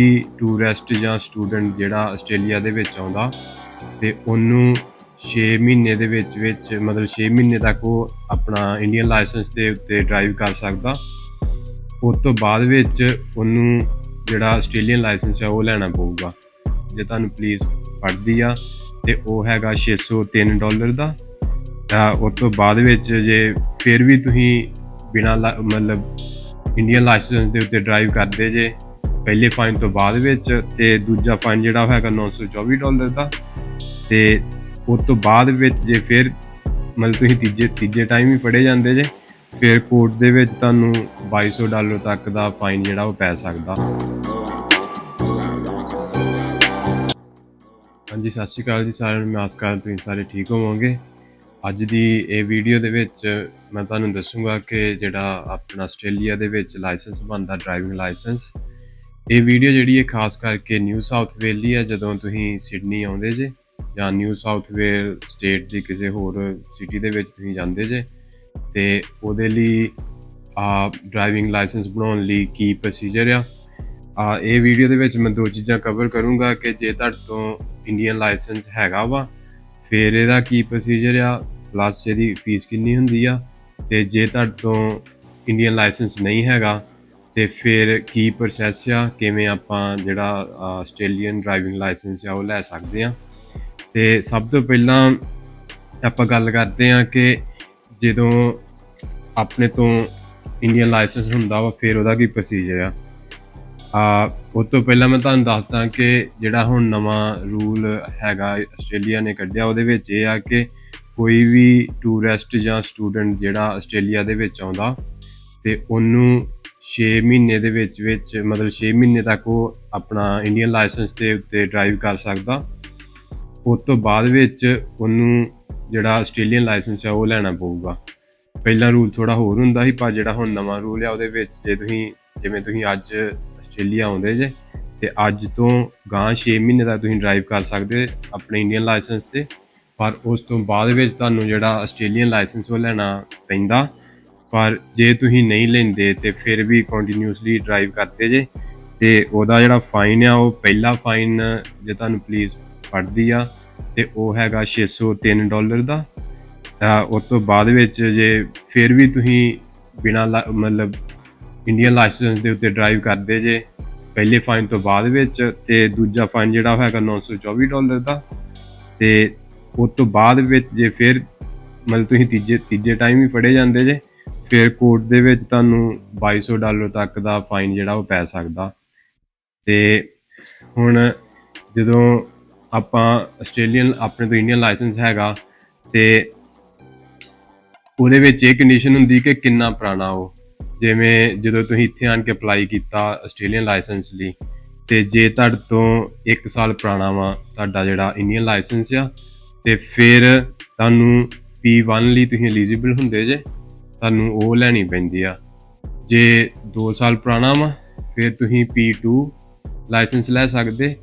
ਕਿ ਟੂਰਿਸਟ ਜਾਂ ਸਟੂਡੈਂਟ ਜਿਹੜਾ ਆਸਟ੍ਰੇਲੀਆ ਦੇ ਵਿੱਚ ਆਉਂਦਾ ਤੇ ਉਹਨੂੰ 6 ਮਹੀਨੇ ਦੇ ਵਿੱਚ ਵਿੱਚ ਮਤਲਬ 6 ਮਹੀਨੇ ਤੱਕ ਉਹ ਆਪਣਾ ਇੰਡੀਅਨ ਲਾਇਸੈਂਸ ਦੇ ਉੱਤੇ ਡਰਾਈਵ ਕਰ ਸਕਦਾ। ਉਸ ਤੋਂ ਬਾਅਦ ਵਿੱਚ ਉਹਨੂੰ ਜਿਹੜਾ ਆਸਟ੍ਰੇਲੀਅਨ ਲਾਇਸੈਂਸ ਹੈ ਉਹ ਲੈਣਾ ਪਊਗਾ। ਜੇ ਤੁਹਾਨੂੰ ਪੁਲਿਸ ਫੜਦੀ ਆ ਤੇ ਉਹ ਹੈਗਾ 603 ਡਾਲਰ ਦਾ। ਤਾਂ ਉਸ ਤੋਂ ਬਾਅਦ ਵਿੱਚ ਜੇ ਫਿਰ ਵੀ ਤੁਸੀਂ ਬਿਨਾ ਮਤਲਬ ਇੰਡੀਅਨ ਲਾਇਸੈਂਸ ਦੇ ਉੱਤੇ ਡਰਾਈਵ ਕਰਦੇ ਜੇ ਪਹਿਲੇ ਫਾਈਨ ਤੋਂ ਬਾਅਦ ਵਿੱਚ ਤੇ ਦੂਜਾ ਫਾਈਨ ਜਿਹੜਾ ਉਹ ਹੈਗਾ 924 ਡਾਲਰ ਦਾ। ਤੇ ਉਸ ਤੋਂ ਬਾਅਦ ਵਿੱਚ ਜੇ ਫਿਰ ਮਤਲਬ ਤੁਸੀਂ ਤੀਜੇ ਤੀਜੇ ਟਾਈਮ ਹੀ ਫੜੇ ਜਾਂਦੇ ਜੇ, ਫਿਰ ਕੋਰਟ ਦੇ ਵਿੱਚ ਤੁਹਾਨੂੰ 2200 ਡਾਲਰ ਤੱਕ ਦਾ ਫਾਈਨ ਜਿਹੜਾ ਉਹ ਪੈ ਸਕਦਾ। ਹਾਂਜੀ, ਸਤਿ ਸ਼੍ਰੀ ਅਕਾਲ ਜੀ ਸਾਰਿਆਂ ਨੂੰ। ਮੈਂ ਆਸ ਕਰਦਾ ਤੁਸੀਂ ਸਾਰੇ ਠੀਕ ਹੋਵੋਗੇ। ਅੱਜ ਦੀ ਇਹ ਵੀਡੀਓ ਦੇ ਵਿੱਚ ਮੈਂ ਤੁਹਾਨੂੰ ਦੱਸੂਗਾ ਕਿ ਜਿਹੜਾ ਆਪਣਾ ਆਸਟ੍ਰੇਲੀਆ ਦੇ ਵਿੱਚ ਲਾਇਸੈਂਸ ਬਣਦਾ ਡਰਾਈਵਿੰਗ ਲਾਇਸੈਂਸ ਇਹ ਵੀਡੀਓ ਜਿਹੜੀ ਹੈ ਖਾਸ ਕਰਕੇ ਨਿਊ ਸਾਊਥ ਵੇਲ ਲਈ ਹੈ ਜਦੋਂ ਤੁਸੀਂ ਸਿਡਨੀ ਆਉਂਦੇ ਜੇ ਜਾਂ ਨਿਊ ਸਾਊਥ ਵੇਲ ਸਟੇਟ ਦੀ ਕਿਸੇ ਹੋਰ ਸਿਟੀ ਦੇ ਵਿੱਚ ਤੁਸੀਂ ਜਾਂਦੇ ਜੇ, ਤੇ ਉਹਦੇ ਲਈ ਆ ਡਰਾਈਵਿੰਗ ਲਾਇਸੈਂਸ ਬਣਾਉਣ ਲਈ ਕੀ ਪ੍ਰੋਸੀਜਰ ਆ। ਆ ਇਹ ਵੀਡੀਓ ਦੇ ਵਿੱਚ ਮੈਂ ਦੋ ਚੀਜ਼ਾਂ ਕਵਰ ਕਰੂੰਗਾ ਕਿ ਜੇ ਤੁਹਾਡੇ ਤੋਂ ਇੰਡੀਅਨ ਲਾਇਸੈਂਸ ਹੈਗਾ ਵਾ, ਫਿਰ ਇਹਦਾ ਕੀ ਪ੍ਰੋਸੀਜਰ ਆ ਪਲੱਸ ਇਹਦੀ ਫੀਸ ਕਿੰਨੀ ਹੁੰਦੀ ਆ, ਤੇ ਜੇ ਤੁਹਾਡੇ ਤੋਂ ਇੰਡੀਅਨ ਲਾਇਸੈਂਸ ਨਹੀਂ ਹੈਗਾ ਤੇ ਫਿਰ ਕੀ ਪ੍ਰੋਸੈਸ ਆ? ਕਿਵੇਂ ਆਪਾਂ ਜਿਹੜਾ ਆਸਟ੍ਰੇਲੀਅਨ ਡਰਾਈਵਿੰਗ ਲਾਇਸੈਂਸ ਆ, ਉਹ ਲੈ ਸਕਦੇ ਆ? ਤੇ ਸਭ ਤੋਂ ਪਹਿਲਾਂ ਆਪਾਂ ਗੱਲ ਕਰਦੇ ਆ ਕਿ ਜਦੋਂ ਆਪਣੇ ਤੋਂ ਇੰਡੀਅਨ ਲਾਇਸੈਂਸ ਹੁੰਦਾ ਵਾ, ਫਿਰ ਉਹਦਾ ਕੀ ਪ੍ਰੋਸੀਜਰ ਆ? ਆ ਉਸ ਤੋਂ ਪਹਿਲਾਂ ਮੈਂ ਤੁਹਾਨੂੰ ਦੱਸਦਾ ਕਿ ਜਿਹੜਾ ਹੁਣ ਨਵਾਂ ਰੂਲ ਹੈਗਾ ਆਸਟ੍ਰੇਲੀਆ ਨੇ ਕੱਢਿਆ, ਉਹਦੇ ਵਿੱਚ ਇਹ ਆ ਕਿ ਕੋਈ ਵੀ ਟੂਰਿਸਟ ਜਾਂ ਸਟੂਡੈਂਟ ਜਿਹੜਾ ਆਸਟ੍ਰੇਲੀਆ ਦੇ ਵਿੱਚ ਆਉਂਦਾ, ਤੇ ਉਹਨੂੰ 6 ਮਹੀਨੇ ਦੇ ਵਿੱਚ ਵਿੱਚ, ਮਤਲਬ 6 ਮਹੀਨੇ ਤੱਕ ਉਹ ਆਪਣਾ ਇੰਡੀਅਨ ਲਾਇਸੈਂਸ ਦੇ ਉੱਤੇ ਡਰਾਈਵ ਕਰ ਸਕਦਾ। ਉਸ ਤੋਂ ਬਾਅਦ ਵਿੱਚ ਉਹਨੂੰ ਜਿਹੜਾ ਆਸਟ੍ਰੇਲੀਅਨ ਲਾਇਸੈਂਸ ਹੈ ਉਹ ਲੈਣਾ ਪਊਗਾ। ਪਹਿਲਾ ਰੂਲ ਥੋੜਾ ਹੋਰ ਹੁੰਦਾ ਸੀ, ਪਰ ਜਿਹੜਾ ਹੁਣ ਨਵਾਂ ਰੂਲ ਆ, ਉਹਦੇ ਵਿੱਚ ਜੇ ਤੁਸੀਂ, ਜਿਵੇਂ ਤੁਸੀਂ ਅੱਜ ਆਸਟ੍ਰੇਲੀਆ ਆਉਂਦੇ ਜੇ, ਤੇ ਅੱਜ ਤੋਂ ਗਾਂ 6 ਮਹੀਨੇ ਦਾ ਤੁਸੀਂ ਡਰਾਈਵ ਕਰ ਸਕਦੇ ਆਪਣੇ ਇੰਡੀਅਨ ਲਾਇਸੈਂਸ ਤੇ। ਪਰ ਉਸ ਤੋਂ ਬਾਅਦ ਵਿੱਚ ਤੁਹਾਨੂੰ ਜਿਹੜਾ ਆਸਟ੍ਰੇਲੀਅਨ ਲਾਇਸੈਂਸ ਉਹ ਲੈਣਾ ਪੈਂਦਾ। ਪਰ ਜੇ ਤੁਸੀਂ ਨਹੀਂ ਲੈਂਦੇ ਤੇ ਫਿਰ ਵੀ ਕੰਟੀਨਿਊਸਲੀ ਡਰਾਈਵ ਕਰਦੇ ਜੇ, ਤੇ ਉਹਦਾ ਜਿਹੜਾ ਫਾਈਨ ਆ, ਉਹ ਪਹਿਲਾ ਫਾਈਨ ਜੇ ਤੁਹਾਨੂੰ ਪੁਲਿਸ ਫੜਦੀ ਆ, ਤੇ ਉਹ ਹੈਗਾ 603 ਡਾਲਰ ਦਾ। ਤਾਂ ਉਸ ਤੋਂ ਬਾਅਦ ਵਿੱਚ ਜੇ ਫਿਰ ਵੀ ਤੁਸੀਂ ਬਿਨਾ ਮਤਲਬ ਇੰਡੀਅਨ ਲਾਇਸੈਂਸ ਦੇ ਉੱਤੇ ਡਰਾਈਵ ਕਰਦੇ ਜੇ, ਪਹਿਲੇ ਫਾਈਨ ਤੋਂ ਬਾਅਦ ਵਿੱਚ ਤੇ ਦੂਜਾ ਫਾਈਨ ਜਿਹੜਾ ਉਹ ਹੈਗਾ 924 ਡਾਲਰ ਦਾ, ਤੇ ਉਸ ਤੋਂ ਬਾਅਦ ਵਿੱਚ ਜੇ ਫਿਰ ਮਤਲਬ ਤੁਸੀਂ ਤੀਜੇ ਤੀਜੇ ਟਾਈਮ ਹੀ ਫੜੇ ਜਾਂਦੇ ਜੇ ਫਿਰ ਕੋਰਟ ਦੇ ਵਿੱਚ ਤੁਹਾਨੂੰ 2200 ਡਾਲਰ ਤੱਕ ਦਾ ਫਾਈਨ ਜਿਹੜਾ ਉਹ ਪੈ ਸਕਦਾ। ਤੇ ਹੁਣ ਜਦੋਂ ਆਪਾਂ ਆਸਟ੍ਰੇਲੀਅਨ ਆਪਣੇ ਤੋਂ ਇੰਡੀਅਨ ਲਾਇਸੈਂਸ ਹੈਗਾ, ਤੇ ਉਹਦੇ ਵਿੱਚ ਇਹ ਕੰਡੀਸ਼ਨ ਹੁੰਦੀ ਕਿ ਕਿੰਨਾ ਪੁਰਾਣਾ ਉਹ। ਜਿਵੇਂ ਜਦੋਂ ਤੁਸੀਂ ਇੱਥੇ ਆਣ ਕੇ ਅਪਲਾਈ ਕੀਤਾ ਆਸਟ੍ਰੇਲੀਅਨ ਲਾਇਸੈਂਸ ਲਈ, ਤੇ ਜੇ ਤੁਹਾਡੇ ਤੋਂ 1 ਸਾਲ ਪੁਰਾਣਾ ਵਾ, ਤੁਹਾਡਾ ਜਿਹੜਾ ਇੰਡੀਅਨ ਲਾਇਸੈਂਸ ਆ, ਤੇ ਫਿਰ ਤੁਹਾਨੂੰ P1 ਲਈ ਤੁਸੀਂ ਐਲੀਜੀਬਲ ਹੁੰਦੇ ਜੇ। ਤੁਹਾਨੂੰ ਉਹ ਲੈਣੀ ਪੈਂਦੀ ਆ। ਜੇ 2 ਸਾਲ ਪੁਰਾਣਾ ਵਾ, ਫਿਰ ਤੁਸੀਂ P2 ਲਾਇਸੈਂਸ ਲੈ ਸਕਦੇ।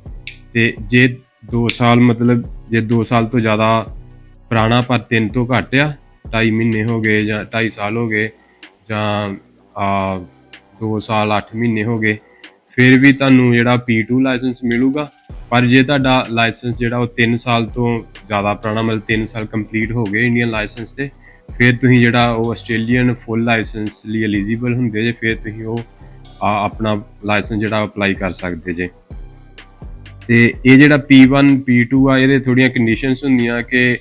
ਤੇ ਜੇ 2 ਸਾਲ ਮਤਲਬ ਜੇ 2 ਸਾਲ ਤੋਂ ਜ਼ਿਆਦਾ ਪੁਰਾਣਾ ਪਰ 3 ਤੋਂ ਘੱਟ ਆ 2.5 ਮਹੀਨੇ ਹੋ ਗਏ ਜਾਂ 2.5 ਸਾਲ ਹੋ ਗਏ ਜਾਂ, ਆ 2 ਸਾਲ 8 ਮਹੀਨੇ ਹੋ ਗਏ, ਫਿਰ ਵੀ ਤੁਹਾਨੂੰ ਜਿਹੜਾ P2 ਲਾਇਸੈਂਸ ਮਿਲੂਗਾ। ਪਰ ਜੇ ਤੁਹਾਡਾ ਲਾਇਸੈਂਸ ਜਿਹੜਾ ਉਹ 3 ਸਾਲ ਤੋਂ ਜ਼ਿਆਦਾ ਪੁਰਾਣਾ, ਮਤਲਬ 3 ਸਾਲ ਕੰਪਲੀਟ ਹੋ ਗਏ ਇੰਡੀਅਨ ਲਾਇਸੈਂਸ ਤੇ ਫਿਰ ਤੁਸੀਂ ਜਿਹੜਾ ਉਹ ਆਸਟ੍ਰੇਲੀਅਨ ਫੁੱਲ ਲਾਇਸੈਂਸ ਲਈ ਐਲੀਜੀਬਲ ਹੁੰਦੇ ਜੇ, ਫਿਰ ਤੁਸੀਂ ਉਹ, ਆ ਆਪਣਾ ਲਾਇਸੈਂਸ ਜਿਹੜਾ ਅਪਲਾਈ ਕਰ ਸਕਦੇ ਜੇ। ਤੇ ਇਹ ਜਿਹੜਾ P1 P2 ਆ, ਇਹਦੇ ਥੋੜੀਆਂ ਕੰਡੀਸ਼ਨਸ ਹੁੰਦੀਆਂ ਕਿ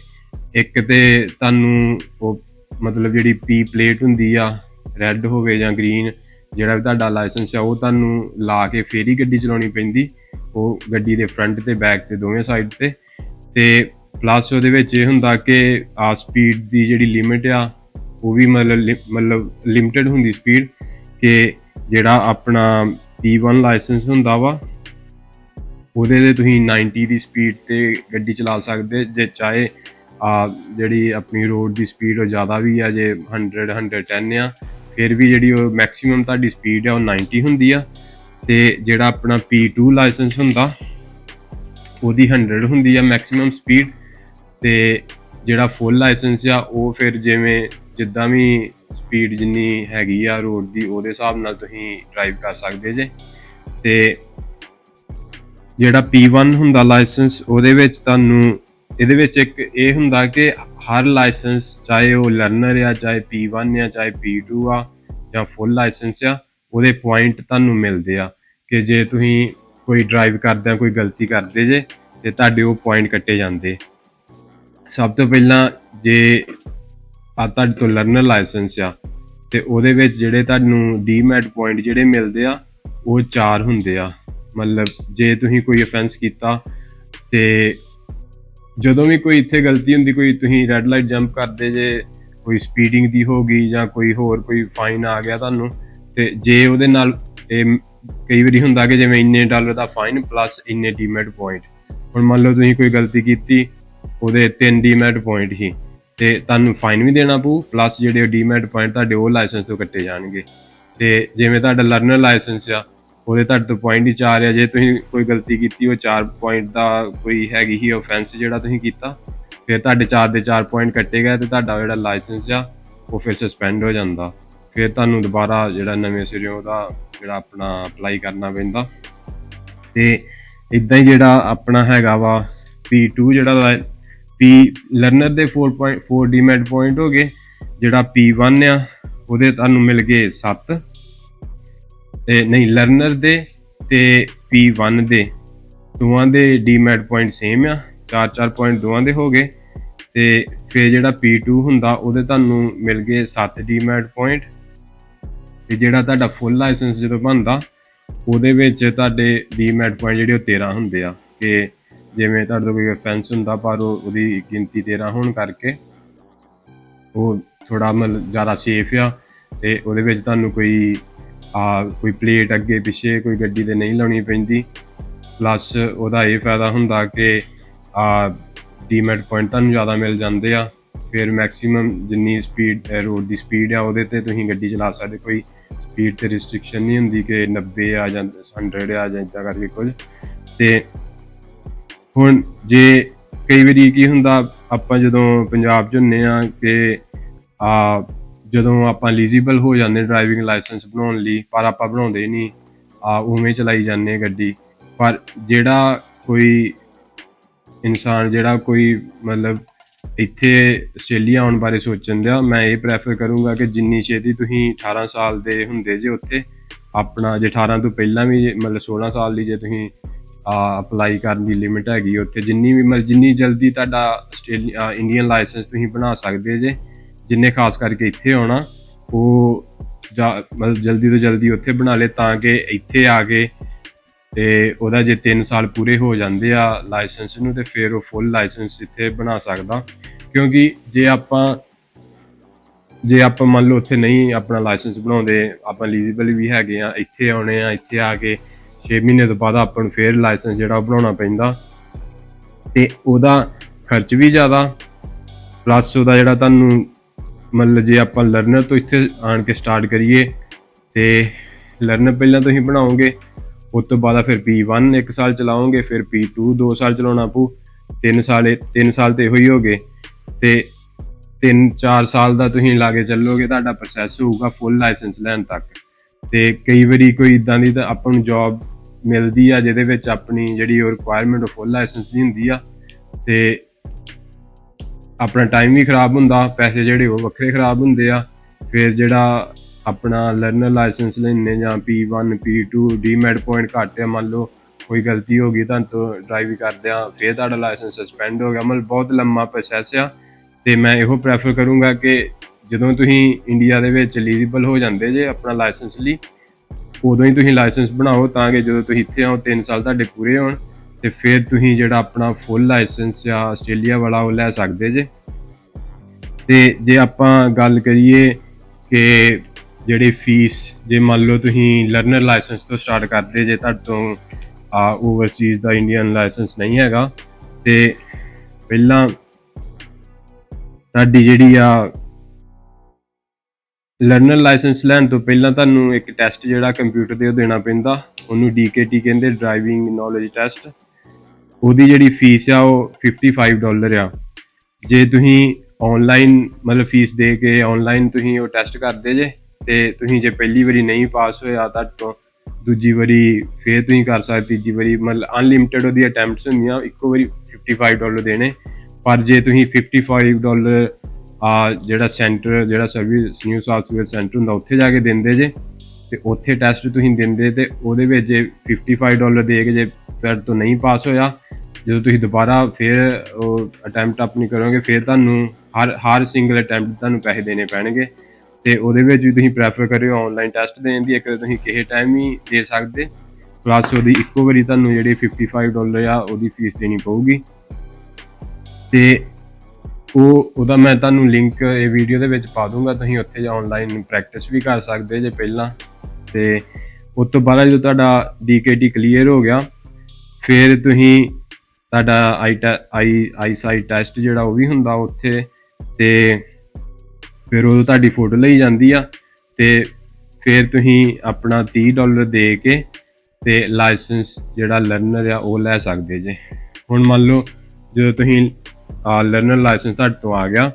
ਇੱਕ ਤੇ ਤੁਹਾਨੂੰ ਉਹ ਮਤਲਬ ਜਿਹੜੀ ਪੀ ਪਲੇਟ ਹੁੰਦੀ ਆ ਰੈੱਡ ਹੋਵੇ ਜਾਂ ਗ੍ਰੀਨ ਜਿਹੜਾ ਵੀ ਤੁਹਾਡਾ ਲਾਇਸੈਂਸ ਆ, ਉਹ ਤੁਹਾਨੂੰ ਲਾ ਕੇ ਫੇਰ ਹੀ ਗੱਡੀ ਚਲਾਉਣੀ ਪੈਂਦੀ। ਉਹ ਗੱਡੀ ਦੇ ਫਰੰਟ ਤੇ ਬੈਕ ਤੇ ਦੋਵੇਂ ਸਾਈਡ ਤੇ। ਤੇ ਪਲੱਸ ਉਹਦੇ ਵਿੱਚ ਇਹ ਹੁੰਦਾ ਕਿ ਆ ਸਪੀਡ ਦੀ ਜਿਹੜੀ ਲਿਮਿਟ ਆ, ਉਹ ਵੀ ਮਤਲਬ ਲਿ- ਮਤਲਬ ਲਿਮਿਟਡ ਹੁੰਦੀ ਸਪੀਡ ਕਿ ਜਿਹੜਾ ਆਪਣਾ P1 ਲਾਇਸੈਂਸ ਹੁੰਦਾ ਵਾ, ਉਹਦੇ ਤੇ ਤੁਸੀਂ 90 ਦੀ ਸਪੀਡ ਤੇ ਗੱਡੀ ਚਲਾ ਸਕਦੇ, ਜੇ ਚਾਹੇ ਆ ਜਿਹੜੀ ਆਪਣੀ ਰੋਡ ਦੀ ਸਪੀਡ ਉਹ ਜ਼ਿਆਦਾ ਵੀ ਆ, ਜੇ 100 110 ਆ, ਫਿਰ ਵੀ ਜਿਹੜੀ ਉਹ ਮੈਕਸਿਮਮ ਤੁਹਾਡੀ ਸਪੀਡ ਆ, ਉਹ 90 ਹੁੰਦੀ ਆ। ਤੇ ਜਿਹੜਾ ਆਪਣਾ P2 ਲਾਇਸੈਂਸ ਹੁੰਦਾ, ਉਹਦੀ 100 ਹੁੰਦੀ ਆ ਮੈਕਸਿਮਮ ਸਪੀਡ ਤੇ ਜਿਹੜਾ ਫੁੱਲ ਲਾਇਸੈਂਸ ਆ, ਉਹ ਫਿਰ ਜਿਵੇਂ ਜਿੱਦਾਂ ਵੀ ਸਪੀਡ ਜਿੰਨੀ ਹੈਗੀ ਆ ਰੋਡ ਦੀ, ਉਹਦੇ ਹਿਸਾਬ ਨਾਲ ਤੁਸੀਂ ਡਰਾਈਵ ਕਰ ਸਕਦੇ ਜੇ। ਤੇ ਜਿਹੜਾ P1 ਹੁੰਦਾ ਲਾਇਸੈਂਸ ਉਹਦੇ ਵਿੱਚ ਤੁਹਾਨੂੰ, ਇਹਦੇ ਵਿੱਚ ਇੱਕ ਇਹ ਹੁੰਦਾ ਕਿ ਹਰ ਲਾਇਸੈਂਸ ਚਾਹੇ ਉਹ ਲਰਨਰ ਆ, ਚਾਹੇ P1 ਆ, ਚਾਹੇ P2 ਆ, ਜਾਂ ਫੁੱਲ ਲਾਇਸੈਂਸ ਆ, ਉਹਦੇ ਪੁਆਇੰਟ ਤੁਹਾਨੂੰ ਮਿਲਦੇ ਆ ਕਿ ਜੇ ਤੁਸੀਂ ਕੋਈ ਡਰਾਈਵ ਕਰਦਿਆਂ ਕੋਈ ਗਲਤੀ ਕਰਦੇ ਜੇ, ਤੇ ਤੁਹਾਡੇ ਉਹ ਪੁਆਇੰਟ ਕੱਟੇ ਜਾਂਦੇ। ਸਭ ਤੋਂ ਪਹਿਲਾਂ ਜੇ ਆ ਤੁਹਾਡੇ ਤੋਂ ਲਰਨਰ ਲਾਇਸੈਂਸ ਆ, ਤੇ ਉਹਦੇ ਵਿੱਚ ਜਿਹੜੇ ਤੁਹਾਨੂੰ ਡੀਮੈਟ ਪੁਆਇੰਟ ਜਿਹੜੇ ਮਿਲਦੇ ਆ, ਉਹ 4 ਹੁੰਦੇ ਆ। ਮਤਲਬ ਜੇ ਤੁਸੀਂ ਕੋਈ ਅਫੈਂਸ ਕੀਤਾ, ਤੇ ਜਦੋਂ ਵੀ ਕੋਈ ਇੱਥੇ ਗਲਤੀ ਹੁੰਦੀ, ਕੋਈ ਤੁਸੀਂ ਰੈੱਡ ਲਾਈਟ ਜੰਪ ਕਰਦੇ ਜੇ, ਕੋਈ ਸਪੀਡਿੰਗ ਦੀ ਹੋ ਗਈ ਜਾਂ ਕੋਈ ਹੋਰ ਕੋਈ ਫਾਈਨ ਆ ਗਿਆ ਤੁਹਾਨੂੰ, ਤੇ ਜੇ ਉਹਦੇ ਨਾਲ ਇਹ ਕਈ ਵਾਰੀ ਹੁੰਦਾ ਕਿ ਜਿਵੇਂ ਇੰਨੇ ਡਾਲਰ ਦਾ ਫਾਈਨ ਪਲੱਸ ਇੰਨੇ ਡੀਮੈਟ ਪੁਆਇੰਟ ਹੁਣ ਮੰਨ ਲਓ ਤੁਸੀਂ ਕੋਈ ਗਲਤੀ ਕੀਤੀ ਉਹਦੇ 3 ਡੀਮੈਟ ਪੁਆਇੰਟ ਹੀ। ਤੇ ਤੁਹਾਨੂੰ ਫਾਈਨ ਵੀ ਦੇਣਾ ਪਊ ਪਲੱਸ ਜਿਹੜੇ ਡੀਮੈਟ ਪੁਆਇੰਟ ਤੁਹਾਡੇ ਉਹ ਲਾਇਸੈਂਸ ਤੋਂ ਕੱਟੇ ਜਾਣਗੇ। ਤੇ ਜਿਵੇਂ ਤੁਹਾਡਾ ਲਰਨਰ ਲਾਇਸੈਂਸ ਆ, ਉਹਦੇ ਤੁਹਾਡੇ ਤੋਂ ਪੁਆਇੰਟ ਹੀ ਚਾਰ ਆ। ਜੇ ਤੁਸੀਂ ਕੋਈ ਗਲਤੀ ਕੀਤੀ, ਉਹ 4 ਪੁਆਇੰਟ ਦਾ ਕੋਈ ਹੈਗੀ ਹੀ ਆਫੈਂਸ ਜਿਹੜਾ ਤੁਸੀਂ ਕੀਤਾ, ਫਿਰ ਤੁਹਾਡੇ 4 ਦੇ 4 ਪੁਆਇੰਟ ਕੱਟੇ ਗਏ ਤੇ ਤੁਹਾਡਾ ਜਿਹੜਾ ਲਾਇਸੈਂਸ ਆ, ਉਹ ਫਿਰ ਸਸਪੈਂਡ ਹੋ ਜਾਂਦਾ। ਫਿਰ ਤੁਹਾਨੂੰ ਦੁਬਾਰਾ ਜਿਹੜਾ ਨਵੇਂ ਸਿਰਿਓਂ ਉਹਦਾ ਜਿਹੜਾ ਆਪਣਾ ਅਪਲਾਈ ਕਰਨਾ ਪੈਂਦਾ। ਤੇ ਇਦਾਂ ਹੀ ਜਿਹੜਾ ਆਪਣਾ ਹੈਗਾ ਵਾ P2 ਜਿਹੜਾ P ਲਰਨਰ ਦੇ 4.4 ਡੀਮੈਟ ਪੁਆਇੰਟ ਹੋ ਗਏ, ਜਿਹੜਾ P1 ਆ, ਉਹਦੇ ਤੁਹਾਨੂੰ ਮਿਲ ਗਏ 7 ਤੇ ਨਹੀਂ ਲਰਨਰ ਦੇ ਤੇ P1 ਦੇ, ਦੋਵਾਂ ਦੇ ਡੀਮੈਟ ਪੁਆਇੰਟ ਸੇਮ ਆ 4-4 ਪੁਆਇੰਟ ਦੋਵਾਂ ਦੇ ਹੋ ਗਏ। ਤੇ ਫਿਰ ਜਿਹੜਾ P2 ਹੁੰਦਾ, ਉਹਦੇ ਤੁਹਾਨੂੰ ਮਿਲ ਗਏ 7 ਡੀਮੈਟ ਪੁਆਇੰਟ ਤੇ ਜਿਹੜਾ ਤੁਹਾਡਾ ਫੁੱਲ ਲਾਇਸੈਂਸ ਜਦੋਂ ਬਣਦਾ, ਉਹਦੇ ਵਿੱਚ ਤੁਹਾਡੇ ਡੀਮੈਟ ਪੁਆਇੰਟ ਜਿਹੜੇ ਉਹ 13 ਹੁੰਦੇ ਆ, ਕਿ ਜਿਵੇਂ ਤੁਹਾਡੇ ਤੋਂ ਕੋਈ ਅਫੈਂਸ ਹੁੰਦਾ, ਪਰ ਉਹ- ਉਹਦੀ ਗਿਣਤੀ 13 ਹੋਣ ਕਰਕੇ ਉਹ ਥੋੜਾ ਮਤਲਬ ਜ਼ਿਆਦਾ ਸੇਫ ਆ ਤੇ ਉਹਦੇ ਵਿੱਚ ਤੁਹਾਨੂੰ ਕੋਈ, ਆ, ਕੋਈ ਪਲੇਟ ਅੱਗੇ ਪਿੱਛੇ ਕੋਈ ਗੱਡੀ 'ਤੇ ਨਹੀਂ ਲਾਉਣੀ ਪੈਂਦੀ। ਪਲੱਸ ਉਹਦਾ ਇਹ ਫਾਇਦਾ ਹੁੰਦਾ ਕਿ, ਆ ਡੀਮੈਟ ਪੁਆਇੰਟ ਤੁਹਾਨੂੰ ਜ਼ਿਆਦਾ ਮਿਲ ਜਾਂਦੇ ਆ। ਫਿਰ ਮੈਕਸਿਮਮ ਜਿੰਨੀ ਸਪੀਡ ਰੋਡ ਦੀ ਸਪੀਡ ਆ, ਉਹਦੇ ਤੇ ਤੁਸੀਂ ਗੱਡੀ ਚਲਾ ਸਕਦੇ। ਕੋਈ ਸਪੀਡ ਤੇ ਰਿਸਟ੍ਰਿਕਸ਼ਨ ਨਹੀਂ ਹੁੰਦੀ ਕਿ 90 ਆ ਜਾਂ 100 ਆ ਜਾਂ ਇਦਾਂ ਕਰਕੇ ਕੁਝ। ਤੇ ਹੁਣ ਜੇ ਕਈ ਵਾਰੀ ਕੀ ਹੁੰਦਾ, ਆਪਾਂ ਜਦੋਂ ਪੰਜਾਬ 'ਚ ਹੁੰਨੇ ਆ ਕਿ, ਆ, ਜਦੋਂ ਆਪਾਂ ਐਲੀਜੀਬਲ ਹੋ ਜਾਂਦੇ ਡਰਾਈਵਿੰਗ ਲਾਇਸੈਂਸ ਬਣਾਉਣ ਲਈ, ਪਰ ਆਪਾਂ ਬਣਾਉਂਦੇ ਹੀ ਨਹੀਂ ਆ, ਉਵੇਂ ਚਲਾਈ ਜਾਂਦੇ ਗੱਡੀ। ਪਰ ਜਿਹੜਾ ਕੋਈ ਇਨਸਾਨ, ਜਿਹੜਾ ਕੋਈ ਮਤਲਬ ਇੱਥੇ ਆਸਟ੍ਰੇਲੀਆ ਆਉਣ ਬਾਰੇ ਸੋਚਣ ਦਿਆ, ਮੈਂ ਇਹ ਪ੍ਰੈਫਰ ਕਰੂੰਗਾ ਕਿ ਜਿੰਨੀ ਛੇਤੀ ਤੁਸੀਂ 18 ਸਾਲ ਦੇ ਹੁੰਦੇ ਜੇ ਉੱਥੇ, ਆਪਣਾ ਜੇ 18 ਤੋਂ ਪਹਿਲਾਂ ਵੀ, ਮਤਲਬ 16 ਸਾਲ ਦੀ ਜੇ ਤੁਸੀਂ ਅਪਲਾਈ ਕਰਨ ਦੀ ਲਿਮਿਟ ਹੈਗੀ ਉੱਥੇ। ਜਿੰਨੀ ਵੀ ਮਤਲਬ ਜਿੰਨੀ ਜਲਦੀ ਤੁਹਾਡਾ ਆਸਟ੍ਰੇਲੀਆ ਇੰਡੀਅਨ ਲਾਇਸੈਂਸ ਤੁਸੀਂ ਬਣਾ ਸਕਦੇ ਜੇ, ਜਿੰਨੇ ਖਾਸ ਕਰਕੇ ਇੱਥੇ ਆਉਣਾ ਉਹ ਜਾਂ, ਮਤਲਬ ਜਲਦੀ ਤੋਂ ਜਲਦੀ ਉੱਥੇ ਬਣਾ ਲੇ ਤਾਂ ਕਿ ਇੱਥੇ ਆ ਕੇ ਤੇ ਉਹਦਾ ਜੇ 3 ਸਾਲ ਪੂਰੇ ਹੋ ਜਾਂਦੇ ਆ ਲਾਇਸੈਂਸ ਨੂੰ ਤੇ ਫਿਰ ਉਹ ਫੁੱਲ ਲਾਇਸੈਂਸ ਇੱਥੇ ਬਣਾ ਸਕਦਾ। ਕਿਉਂਕਿ ਜੇ ਆਪਾਂ ਜੇ ਆਪਾਂ ਮੰਨ ਲਓ ਉੱਥੇ ਨਹੀਂ ਆਪਣਾ ਲਾਇਸੈਂਸ ਬਣਾਉਂਦੇ, ਆਪਾਂ ਐਲੀਜੀਬਲ ਵੀ ਹੈਗੇ ਆ, ਇੱਥੇ ਆਉਣੇ ਆ, ਇੱਥੇ ਆ ਕੇ 6 ਮਹੀਨੇ ਤੋਂ ਬਾਅਦ ਆਪਾਂ ਨੂੰ ਫੇਰ ਲਾਇਸੈਂਸ ਜਿਹੜਾ ਉਹ ਬਣਾਉਣਾ ਪੈਂਦਾ। ਤੇ ਉਹਦਾ ਖਰਚ ਵੀ ਜ਼ਿਆਦਾ ਪਲੱਸ ਉਹਦਾ ਜਿਹੜਾ ਤੁਹਾਨੂੰ ਮਤਲਬ ਜੇ ਆਪਾਂ ਲਰਨਰ ਤੋਂ ਇੱਥੇ ਆਣ ਕੇ ਸਟਾਰਟ ਕਰੀਏ, ਤੇ ਲਰਨਰ ਪਹਿਲਾਂ ਤੁਸੀਂ ਬਣਾਓਗੇ, ਉਸ ਤੋਂ ਬਾਅਦ ਫਿਰ P1 ਇੱਕ ਸਾਲ ਚਲਾਓਗੇ, ਫਿਰ P2 2 ਸਾਲ ਚਲਾਉਣਾ ਪਊ 3 ਸਾਲ 3 ਸਾਲ ਤੇ ਇਹੋ ਹੀ ਹੋਗੇ। ਤੇ 3-4 ਸਾਲ ਦਾ ਤੁਸੀਂ ਲਾਗੇ ਚੱਲੋਗੇ, ਤੁਹਾਡਾ ਪ੍ਰੋਸੈਸ ਹੋਊਗਾ ਫੁੱਲ ਲਾਇਸੈਂਸ ਲੈਣ ਤੱਕ। ਤੇ ਕਈ ਵਾਰੀ ਕੋਈ ਇਦਾਂ ਦੀ ਤਾਂ ਆਪਾਂ ਨੂੰ ਜੌਬ ਮਿਲਦੀ ਆ, ਜਿਹਦੇ ਵਿੱਚ ਆਪਣੀ ਜਿਹੜੀ ਉਹ ਰਿਕੁਆਇਰਮੈਂਟ ਫੁੱਲ ਲਾਇਸੈਂਸ ਦੀ ਹੁੰਦੀ ਆ, ਤੇ ਆਪਣਾ ਟਾਈਮ ਵੀ ਖਰਾਬ ਹੁੰਦਾ, ਪੈਸੇ ਜਿਹੜੇ ਉਹ ਵੱਖਰੇ ਖਰਾਬ ਹੁੰਦੇ ਆ, ਫਿਰ ਜਿਹੜਾ ਆਪਣਾ ਲਰਨਰ ਲਾਇਸੈਂਸ ਲੈਣੇ ਜਾਂ P1 P2 ਡੀਮੈਟ ਪੁਆਇੰਟ ਘੱਟ ਆ, ਮੰਨ ਲਓ, ਕੋਈ ਗਲਤੀ ਹੋ ਗਈ ਤਾਂ ਤੋਂ ਡਰਾਈਵ ਕਰਦਿਆਂ ਫਿਰ ਤੁਹਾਡਾ ਲਾਇਸੈਂਸ ਸਸਪੈਂਡ ਹੋ ਗਿਆ, ਮਤਲਬ ਬਹੁਤ ਲੰਮਾ ਪ੍ਰੋਸੈਸ ਆ, ਤੇ ਮੈਂ ਇਹੋ ਪ੍ਰੈਫਰ ਕਰੂੰਗਾ ਕਿ ਜਦੋਂ ਤੁਸੀਂ ਇੰਡੀਆ ਦੇ ਵਿੱਚ ਐਲੀਜੀਬਲ ਹੋ ਜਾਂਦੇ ਜੇ ਆਪਣਾ ਲਾਇਸੈਂਸ ਲਈ ਉਦੋਂ ਹੀ ਤੁਸੀਂ ਲਾਇਸੈਂਸ ਬਣਾਓ ਤਾਂ ਕਿ ਜਦੋਂ ਤੁਸੀਂ ਇੱਥੇ ਆਓ 3 ਸਾਲ ਤੁਹਾਡੇ ਪੂਰੇ ਹੋਣ ਤੇ ਫਿਰ ਤੁਸੀਂ ਜਿਹੜਾ ਆਪਣਾ ਫੁੱਲ ਲਾਇਸੈਂਸ ਆ ਆਸਟ੍ਰੇਲੀਆ ਵਾਲਾ ਉਹ ਲੈ ਸਕਦੇ ਜੇ। ਤੇ ਜੇ ਆਪਾਂ ਗੱਲ ਕਰੀਏ ਕਿ ਜਿਹੜੀ ਫੀਸ ਜੇ ਮੰਨ ਲਓ ਤੁਸੀਂ ਲਰਨਰ ਲਾਇਸੈਂਸ ਤੋਂ ਸਟਾਰਟ ਕਰਦੇ ਜੇ, ਤੁਹਾਡੇ ਤੋਂ, ਆ ਓਵਰਸੀਜ਼ ਦਾ ਇੰਡੀਅਨ ਲਾਇਸੈਂਸ ਨਹੀਂ ਹੈਗਾ, ਤੇ ਪਹਿਲਾਂ ਤੁਹਾਡੀ ਜਿਹੜੀ ਆ ਲਰਨਰ ਲਾਇਸੈਂਸ ਲੈਣ ਤੋਂ ਪਹਿਲਾਂ ਤੁਹਾਨੂੰ ਇੱਕ ਟੈਸਟ ਜਿਹੜਾ ਕੰਪਿਊਟਰ ਤੇ ਉਹ ਦੇਣਾ ਪੈਂਦਾ। ਉਹਨੂੰ DKT ਕਹਿੰਦੇ ਡਰਾਈਵਿੰਗ ਨੌਲੇਜ ਟੈਸਟ ਉਹਦੀ ਜਿਹੜੀ ਫੀਸ ਆ, ਉਹ 55 ਡਾਲਰ ਆ। ਜੇ ਤੁਸੀਂ ਆਨਲਾਈਨ ਮਤਲਬ ਫੀਸ ਦੇ ਕੇ ਆਨਲਾਈਨ ਤੁਸੀਂ ਉਹ ਟੈਸਟ ਕਰਦੇ ਜੇ, ਤੇ ਤੁਸੀਂ ਜੇ ਪਹਿਲੀ ਵਾਰੀ ਨਹੀਂ ਪਾਸ ਹੋਇਆ, ਤਾਂ ਦੂਜੀ ਵਾਰੀ ਫੇਰ ਤੁਸੀਂ ਕਰ ਸਕਦੇ, ਤੀਜੀ ਵਾਰੀ, ਮਤਲਬ ਅਨਲਿਮਿਟਿਡ ਉਹਦੀ ਅਟੈਂਪਟਸ ਹੁੰਦੀਆਂ ਇੱਕੋ ਵਾਰੀ 55 ਡਾਲਰ ਦੇਣੇ। ਪਰ ਜੇ ਤੁਸੀਂ 55 ਡਾਲਰ ਆ ਜਿਹੜਾ ਸੈਂਟਰ, ਜਿਹੜਾ service New South Wales centre ਹੁੰਦਾ, ਉੱਥੇ ਜਾ ਕੇ ਦਿੰਦੇ ਜੇ। ਤੇ ਉੱਥੇ ਟੈਸਟ ਤੁਸੀਂ ਦਿੰਦੇ ਤੇ ਉਹਦੇ ਵਿੱਚ ਜੇ 55 ਡਾਲਰ ਦੇ ਕੇ ਜੇ ਤੁਹਾਡੇ ਤੋਂ ਨਹੀਂ ਪਾਸ ਹੋਇਆ, ਜਦੋਂ ਤੁਸੀਂ ਦੁਬਾਰਾ ਫਿਰ ਉਹ ਅਟੈਂਪਟ ਆਪਣੀ ਕਰੋਗੇ, ਫਿਰ ਤੁਹਾਨੂੰ ਹਰ ਹਰ ਸਿੰਗਲ ਅਟੈਂਪਟ ਤੁਹਾਨੂੰ ਪੈਸੇ ਦੇਣੇ ਪੈਣਗੇ। ਤੇ ਉਹਦੇ ਵਿੱਚ ਵੀ ਤੁਸੀਂ ਪ੍ਰੈਫਰ ਕਰਿਓ ਆਨਲਾਈਨ ਟੈਸਟ ਦੇਣ ਦੀ, ਇੱਕ ਤਾਂ ਤੁਸੀਂ ਕਿਸੇ ਟਾਈਮ ਹੀ ਦੇ ਸਕਦੇ। ਪਲੱਸ ਉਹਦੀ ਇੱਕੋ ਵਾਰੀ ਤੁਹਾਨੂੰ ਜਿਹੜੀ 55 ਡਾਲਰ ਆ, ਉਹਦੀ ਫੀਸ ਦੇਣੀ ਪਊਗੀ। ਤੇ ਉਹ, ਉਹਦਾ ਮੈਂ ਤੁਹਾਨੂੰ ਲਿੰਕ ਇਹ ਵੀਡੀਓ ਦੇ ਵਿੱਚ ਪਾ ਦੂੰਗਾ। ਤੁਸੀਂ ਉੱਥੇ ਜਾ ਆਨਲਾਈਨ ਪ੍ਰੈਕਟਿਸ ਵੀ ਕਰ ਸਕਦੇ ਜੇ ਪਹਿਲਾਂ। ਤੇ ਉਸ ਤੋਂ ਬਾਅਦ ਜਦੋਂ ਤੁਹਾਡਾ ਡੀਕੇਟੀ ਕਲੀਅਰ ਹੋ ਗਿਆ, ਫਿਰ ਤੁਸੀਂ ਤੁਹਾਡਾ ਆਈ ਆਈ ਆਈਸਾਈਟ ਟੈਸਟ ਜਿਹੜਾ ਉਹ ਵੀ ਹੁੰਦਾ ਉੱਥੇ, ਤੇ ਫਿਰ ਉਹ ਤੁਹਾਡੀ ਫੋਟੋ ਲਈ ਜਾਂਦੀ ਆ। ਤੇ ਫਿਰ ਤੁਸੀਂ ਆਪਣਾ 30 ਡਾਲਰ ਦੇ ਕੇ ਤੇ ਲਾਇਸੈਂਸ ਜਿਹੜਾ ਲਰਨਰ ਆ, ਉਹ ਲੈ ਸਕਦੇ ਜੇ। ਹੁਣ ਮੰਨ ਲਓ ਜਦੋਂ ਤੁਸੀਂ ਲਰਨਰ ਲਾਇਸੈਂਸ ਤੁਹਾਡੇ ਤੋਂ ਆ ਗਿਆ।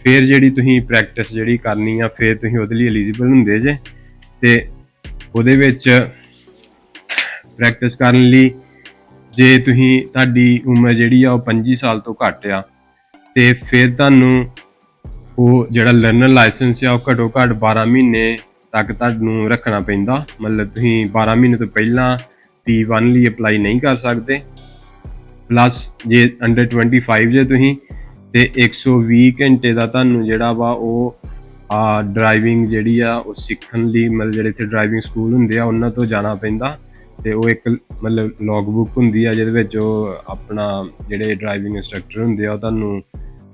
ਫਿਰ ਜਿਹੜੀ ਤੁਸੀਂ ਪ੍ਰੈਕਟਿਸ ਜਿਹੜੀ ਕਰਨੀ ਆ, ਫਿਰ ਤੁਸੀਂ ਉਹਦੇ ਲਈ ਐਲੀਜੀਬਲ ਹੁੰਦੇ ਜੇ। ਤੇ ਉਹਦੇ ਵਿੱਚ ਪ੍ਰੈਕਟਿਸ ਕਰਨ ਲਈ ਜੇ ਤੁਸੀਂ ਤੁਹਾਡੀ ਉਮਰ ਜਿਹੜੀ ਆ ਉਹ 25 ਸਾਲ ਤੋਂ ਘੱਟ ਆ, ਤੇ ਫਿਰ ਤੁਹਾਨੂੰ ਉਹ ਜਿਹੜਾ ਲਰਨਰ ਲਾਇਸੈਂਸ ਆ, ਉਹ ਘੱਟੋ ਘੱਟ 12 ਮਹੀਨੇ ਤੱਕ ਤੁਹਾਨੂੰ ਰੱਖਣਾ ਪੈਂਦਾ। ਮਤਲਬ ਤੁਸੀਂ 12 ਮਹੀਨੇ ਤੋਂ ਪਹਿਲਾਂ P1 ਲਈ ਅਪਲਾਈ ਨਹੀਂ ਕਰ ਸਕਦੇ। ਪਲੱਸ ਜੇ ਅੰਡਰ 25 ਜੇ ਤੁਸੀਂ, ਤੇ 120 ਘੰਟੇ ਦਾ ਤੁਹਾਨੂੰ ਜਿਹੜਾ ਵਾ ਉਹ, ਆ ਡਰਾਈਵਿੰਗ ਜਿਹੜੀ ਆ, ਉਹ ਸਿੱਖਣ ਲਈ ਮਤਲਬ ਜਿਹੜੇ ਇੱਥੇ ਡਰਾਈਵਿੰਗ ਸਕੂਲ ਹੁੰਦੇ ਆ, ਉਹਨਾਂ ਤੋਂ ਜਾਣਾ ਪੈਂਦਾ। ਤੇ ਉਹ ਇੱਕ ਮਤਲਬ ਲੌਗ ਬੁੱਕ ਹੁੰਦੀ ਆ, ਜਿਹਦੇ ਵਿੱਚ ਉਹ ਆਪਣਾ ਜਿਹੜੇ ਡਰਾਈਵਿੰਗ ਇੰਸਟ੍ਰਕਟਰ ਹੁੰਦੇ ਆ, ਉਹ ਤੁਹਾਨੂੰ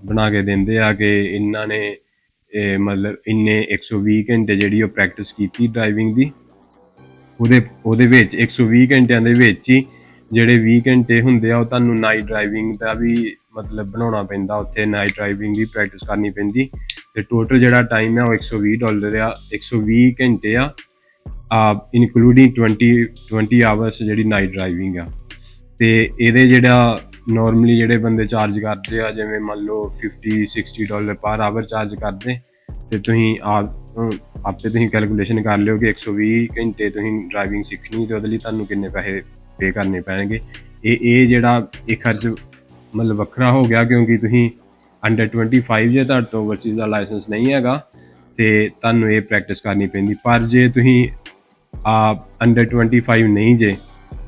ਬਣਾ ਕੇ ਦਿੰਦੇ ਆ ਕਿ ਇਹਨਾਂ ਨੇ, ਇਹ ਮਤਲਬ ਇੰਨੇ 120 ਘੰਟੇ ਜਿਹੜੀ ਉਹ ਪ੍ਰੈਕਟਿਸ ਕੀਤੀ ਡਰਾਈਵਿੰਗ ਦੀ। ਉਹਦੇ ਉਹਦੇ ਵਿੱਚ 120 ਘੰਟਿਆਂ ਦੇ ਵਿੱਚ ਹੀ ਜਿਹੜੇ 20 ਘੰਟੇ ਹੁੰਦੇ ਆ, ਉਹ ਤੁਹਾਨੂੰ ਨਾਈਟ ਡਰਾਈਵਿੰਗ ਦਾ ਵੀ ਮਤਲਬ ਬਣਾਉਣਾ ਪੈਂਦਾ। ਉੱਥੇ ਨਾਈਟ ਡਰਾਈਵਿੰਗ ਦੀ ਪ੍ਰੈਕਟਿਸ ਕਰਨੀ ਪੈਂਦੀ। ਤੇ ਟੋਟਲ ਜਿਹੜਾ ਟਾਈਮ ਆ, ਉਹ 120 ਡਾਲਰ ਆ 120 ਘੰਟੇ ਆ। ਆ ਇਨਕਲੂਡਿੰਗ 20 20 ਆਵਰਸ ਜਿਹੜੀ ਨਾਈਟ ਡਰਾਈਵਿੰਗ ਆ। ਤੇ ਇਹਦੇ ਜਿਹੜਾ ਨਾਰਮਲੀ ਜਿਹੜੇ ਬੰਦੇ ਚਾਰਜ ਕਰਦੇ ਆ, ਜਿਵੇਂ ਮੰਨ ਲਓ 50 60 ਡਾਲਰ ਪਰ ਆਵਰ ਚਾਰਜ ਕਰਦੇ, ਤੇ ਤੁਸੀਂ ਆਪ ਆਪੇ ਤੁਸੀਂ ਕੈਲਕੂਲੇਸ਼ਨ ਕਰ ਲਿਓ ਕਿ 120 ਘੰਟੇ ਤੁਸੀਂ ਡਰਾਈਵਿੰਗ ਸਿੱਖਣੀ, ਤੇ ਉਹਦੇ ਲਈ ਤੁਹਾਨੂੰ ਕਿੰਨੇ ਪੈਸੇ ਪੇ ਕਰਨੇ ਪੈਣਗੇ। ਇਹ ਇਹ ਜਿਹੜਾ ਇਹ ਖਰਚ ਮਤਲਬ ਵੱਖਰਾ ਹੋ ਗਿਆ ਕਿਉਂਕਿ ਤੁਸੀਂ ਅੰਡਰ 25 ਜੇ ਤੁਹਾਡੇ ਤੋਂ ਓਵਰਸੀਜ਼ ਦਾ ਲਾਇਸੈਂਸ ਨਹੀਂ ਹੈਗਾ ਤੇ ਤੁਹਾਨੂੰ ਇਹ ਪ੍ਰੈਕਟਿਸ ਕਰਨੀ ਪੈਂਦੀ। ਪਰ ਜੇ ਤੁਸੀਂ ਆ ਅੰਡਰ 25 ਨਹੀਂ ਜੇ,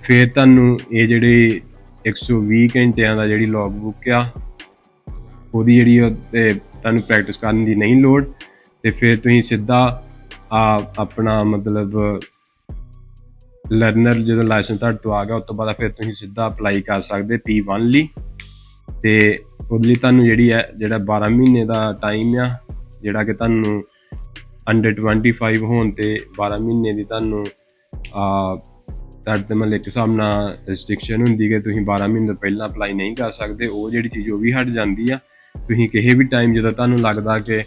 ਫਿਰ ਤੁਹਾਨੂੰ ਇਹ ਜਿਹੜੇ 120 ਘੰਟਿਆਂ ਦਾ ਜਿਹੜੀ ਲੌਗ ਬੁੱਕ ਆ, ਉਹਦੀ ਜਿਹੜੀ ਉਹ ਤੇ ਤੁਹਾਨੂੰ ਪ੍ਰੈਕਟਿਸ ਕਰਨ ਦੀ ਨਹੀਂ ਲੋੜ ਤੇ ਫਿਰ ਤੁਸੀਂ ਸਿੱਧਾ ਆ ਆਪਣਾ ਮਤਲਬ ਲਰਨਰ ਜਦੋਂ ਲਾਇਸੈਂਸ ਤੁਹਾਡੇ ਤੋਂ ਆ ਗਿਆ, ਉਸ ਤੋਂ ਬਾਅਦ ਫਿਰ ਤੁਸੀਂ ਸਿੱਧਾ ਅਪਲਾਈ ਕਰ ਸਕਦੇ P1 ਲਈ। ਤੇ ਉਹਦੇ ਲਈ ਤੁਹਾਨੂੰ ਜਿਹੜੀ ਹੈ, ਜਿਹੜਾ 12 ਮਹੀਨੇ ਦਾ ਟਾਈਮ ਆ, ਜਿਹੜਾ ਕਿ ਤੁਹਾਨੂੰ ਅੰਡਰ 25 ਹੋਣ ਤੇ 12 ਮਹੀਨੇ ਦੀ ਤੁਹਾਨੂੰ, ਆ, ਤੁਹਾਡੇ ਮਤਲਬ ਇੱਕ ਹਿਸਾਬ ਨਾਲ ਰੈਸਟ੍ਰਿਕਸ਼ਨ ਹੁੰਦੀ ਕਿ ਤੁਸੀਂ 12 ਮਹੀਨੇ ਤੋਂ ਪਹਿਲਾਂ ਅਪਲਾਈ ਨਹੀਂ ਕਰ ਸਕਦੇ। ਉਹ ਜਿਹੜੀ ਚੀਜ਼ ਉਹ ਵੀ ਹਟ ਜਾਂਦੀ ਆ। ਤੁਸੀਂ ਕਿਸੇ ਵੀ ਟਾਈਮ ਜਦੋਂ ਤੁਹਾਨੂੰ ਲੱਗਦਾ ਕਿ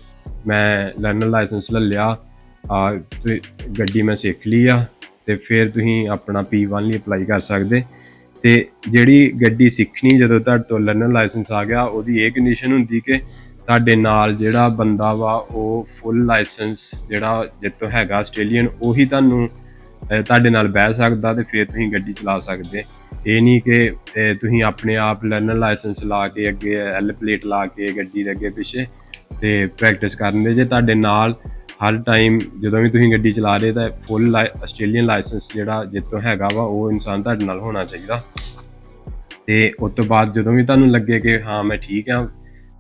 ਮੈਂ ਲਰਨਰ ਲਾਇਸੈਂਸ ਲੈ ਲਿਆ, ਆ ਗੱਡੀ ਮੈਂ ਸਿੱਖ ਲਈ ਆ ਤੇ ਫਿਰ ਤੁਸੀਂ ਆਪਣਾ P1 ਲਈ ਅਪਲਾਈ ਕਰ ਸਕਦੇ। ਤੇ ਜਿਹੜੀ ਗੱਡੀ ਸਿੱਖਣੀ ਜਦੋਂ ਤੁਹਾਡੇ ਤੋਂ ਲਰਨਰ ਲਾਇਸੈਂਸ ਆ ਗਿਆ, ਉਹਦੀ ਇਹ ਕੰਡੀਸ਼ਨ ਹੁੰਦੀ ਕਿ ਤੁਹਾਡੇ ਨਾਲ ਜਿਹੜਾ ਬੰਦਾ ਵਾ, ਉਹ ਫੁੱਲ ਲਾਇਸੈਂਸ ਜਿਹੜਾ ਜਿੱਤੋਂ ਹੈਗਾ ਆਸਟ੍ਰੇਲੀਅਨ ਉਹੀ ਤੁਹਾਨੂੰ ਤੁਹਾਡੇ ਨਾਲ ਬਹਿ ਸਕਦਾ ਤੇ ਫਿਰ ਤੁਸੀਂ ਗੱਡੀ ਚਲਾ ਸਕਦੇ। ਇਹ ਨਹੀਂ ਕਿ ਤੁਸੀਂ ਆਪਣੇ ਆਪ ਲਰਨਰ ਲਾਇਸੈਂਸ ਲਾ ਕੇ ਅੱਗੇ ਐਲ ਪਲੇਟ ਲਾ ਕੇ ਗੱਡੀ ਦੇ ਅੱਗੇ ਪਿੱਛੇ ਤੇ ਪ੍ਰੈਕਟਿਸ ਕਰਨ ਦੇ। ਜੇ ਤੁਹਾਡੇ ਨਾਲ ਹਰ ਟਾਈਮ ਜਦੋਂ ਵੀ ਤੁਸੀਂ ਗੱਡੀ ਚਲਾ ਰਹੇ ਤਾਂ ਫੁੱਲ ਆਸਟ੍ਰੇਲੀਅਨ ਲਾਇਸੈਂਸ ਜਿਹੜਾ ਜਿੱਤੋਂ ਹੈਗਾ ਵਾ, ਉਹ ਇਨਸਾਨ ਤੁਹਾਡੇ ਨਾਲ ਹੋਣਾ ਚਾਹੀਦਾ। ਤੇ ਉਸ ਤੋਂ ਬਾਅਦ ਜਦੋਂ ਵੀ ਤੁਹਾਨੂੰ ਲੱਗੇ ਕਿ ਹਾਂ, ਮੈਂ ਠੀਕ ਆ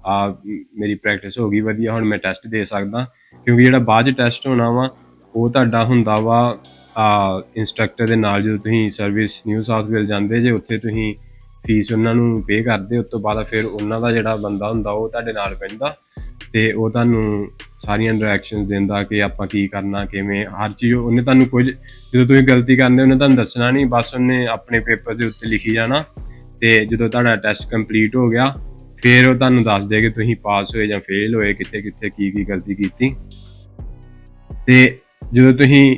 ਆ, ਮੇਰੀ ਪ੍ਰੈਕਟਿਸ ਹੋ ਗਈ ਵਧੀਆ, ਹੁਣ ਮੈਂ ਟੈਸਟ ਦੇ ਸਕਦਾ, ਕਿਉਂਕਿ ਜਿਹੜਾ ਬਾਅਦ ਚ ਟੈਸਟ ਹੋਣਾ ਵਾ, ਉਹ ਤੁਹਾਡਾ ਹੁੰਦਾ ਵਾ, ਆ ਇਨਸਟ੍ਰਕਟਰ ਦੇ ਨਾਲ ਜਦੋਂ ਤੁਸੀਂ ਸਰਵਿਸ ਨਿਊ ਸਾਊਥ ਵੇਲ ਜਾਂਦੇ, ਜੇ ਉੱਥੇ ਤੁਸੀਂ ਫੀਸ ਉਹਨਾਂ ਨੂੰ ਪੇ ਕਰਦੇ, ਉਸ ਤੋਂ ਬਾਅਦ ਫਿਰ ਉਹਨਾਂ ਦਾ ਜਿਹੜਾ ਬੰਦਾ ਹੁੰਦਾ, ਉਹ ਤੁਹਾਡੇ ਨਾਲ ਪੈਂਦਾ, ਤੇ ਉਹ ਤੁਹਾਨੂੰ ਸਾਰੀਆਂ ਡਾਇਰੈਕਸ਼ਨਸ ਦਿੰਦਾ ਕਿ ਆਪਾਂ ਕੀ ਕਰਨਾ, ਕਿਵੇਂ, ਹਰ ਚੀਜ਼ ਉਹਨੇ ਤੁਹਾਨੂੰ ਕੁਝ, ਜਦੋਂ ਤੁਸੀਂ ਗਲਤੀ ਕਰਦੇ ਉਹਨੇ ਤੁਹਾਨੂੰ ਦੱਸਣਾ ਨਹੀਂ, ਬਸ ਉਹਨੇ ਆਪਣੇ ਪੇਪਰ ਦੇ ਉੱਤੇ ਲਿਖੀ ਜਾਣਾ ਤੇ ਜਦੋਂ ਤੁਹਾਡਾ ਟੈਸਟ ਕੰਪਲੀਟ ਹੋ ਗਿਆ, ਫਿਰ ਉਹ ਤੁਹਾਨੂੰ ਦੱਸ ਦੇ ਕਿ ਤੁਸੀਂ ਪਾਸ ਹੋਏ ਜਾਂ ਫੇਲ ਹੋਏ, ਕਿੱਥੇ ਕਿੱਥੇ, ਕੀ ਕੀ ਗਲਤੀ ਕੀਤੀ। ਤੇ ਜਦੋਂ ਤੁਸੀਂ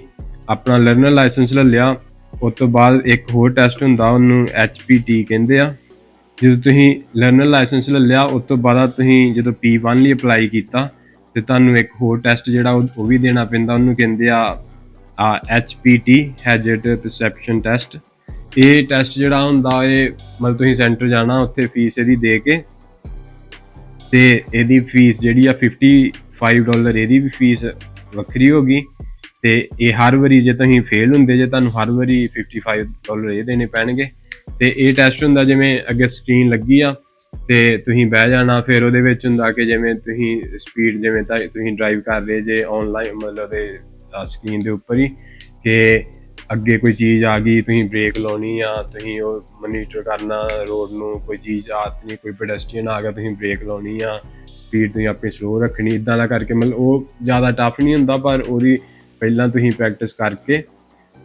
ਆਪਣਾ ਲਰਨਰ ਲਾਇਸੈਂਸ ਲੈ ਲਿਆ, ਉਸ ਤੋਂ ਬਾਅਦ ਇੱਕ ਹੋਰ ਟੈਸਟ ਹੁੰਦਾ, ਉਹਨੂੰ HPT ਕਹਿੰਦੇ ਆ। ਜਦੋਂ ਤੁਸੀਂ ਲਰਨਰ ਲਾਇਸੈਂਸ ਲੈ ਲਿਆ, ਉਸ ਤੋਂ ਬਾਅਦ ਤੁਸੀਂ ਜਦੋਂ P1 ਲਈ ਅਪਲਾਈ ਕੀਤਾ ਤੇ ਤੁਹਾਨੂੰ ਇੱਕ ਹੋਰ ਟੈਸਟ ਜਿਹੜਾ ਉਹ ਉਹ ਵੀ ਦੇਣਾ ਪੈਂਦਾ। ਉਹਨੂੰ ਕਹਿੰਦੇ ਆ ਆ HPT ਹੈਜਟ ਪਰਸੈਪਸ਼ਨ ਟੈਸਟ ਇਹ ਟੈਸਟ ਜਿਹੜਾ ਹੁੰਦਾ, ਇਹ ਮਤਲਬ ਤੁਸੀਂ ਸੈਂਟਰ ਜਾਣਾ, ਉੱਥੇ ਫੀਸ ਇਹਦੀ ਦੇ ਕੇ। ਤੇ ਇਹਦੀ ਫੀਸ ਜਿਹੜੀ ਆ 55 ਡਾਲਰ ਇਹਦੀ ਵੀ ਫੀਸ ਵੱਖਰੀ ਹੋਗੀ ਤੇ ਇਹ ਹਰ ਵਾਰੀ ਜੇ ਤੁਸੀਂ ਫੇਲ ਹੁੰਦੇ, ਜੇ ਤੁਹਾਨੂੰ ਹਰ ਵਾਰੀ 55 ਡਾਲਰ ਇਹ ਦੇਣੇ ਪੈਣਗੇ। ਤੇ ਇਹ ਟੈਸਟ ਹੁੰਦਾ ਜਿਵੇਂ ਅੱਗੇ ਸਕਰੀਨ ਲੱਗੀ ਆ ਤੇ ਤੁਸੀਂ ਬਹਿ ਜਾਣਾ, ਫਿਰ ਉਹਦੇ ਵਿੱਚ ਹੁੰਦਾ ਕਿ ਜਿਵੇਂ ਤੁਸੀਂ ਸਪੀਡ ਜਿਵੇਂ ਤਾਂ ਤੁਸੀਂ ਡਰਾਈਵ ਕਰ ਰਹੇ ਜੇ ਆਨਲਾਈਨ ਮਤਲਬ ਦੇ ਸਕਰੀਨ ਦੇ ਉੱਪਰ ਹੀ, ਕਿ ਅੱਗੇ ਕੋਈ ਚੀਜ਼ ਆ ਗਈ, ਤੁਸੀਂ ਬ੍ਰੇਕ ਲਾਉਣੀ ਆ, ਤੁਸੀਂ ਉਹ ਮੋਨੀਟਰ ਕਰਨਾ ਰੋਡ ਨੂੰ ਕੋਈ ਚੀਜ਼ ਆ ਨਹੀਂ ਕੋਈ ਪੈਡੈਸਟਰੀਅਨ ਆ ਗਿਆ, ਤੁਸੀਂ ਬ੍ਰੇਕ ਲਾਉਣੀ ਆ ਸਪੀਡ ਤੁਸੀਂ ਆਪਣੀ ਸਲੋ ਰੱਖਣੀ ਇਦਾਂ ਦਾ ਕਰਕੇ ਮਤਲਬ ਉਹ ਜ਼ਿਆਦਾ ਟਫ ਨਹੀਂ ਹੁੰਦਾ, ਪਰ ਉਹਦੀ ਪਹਿਲਾਂ ਤੁਸੀਂ ਪ੍ਰੈਕਟਿਸ ਕਰਕੇ,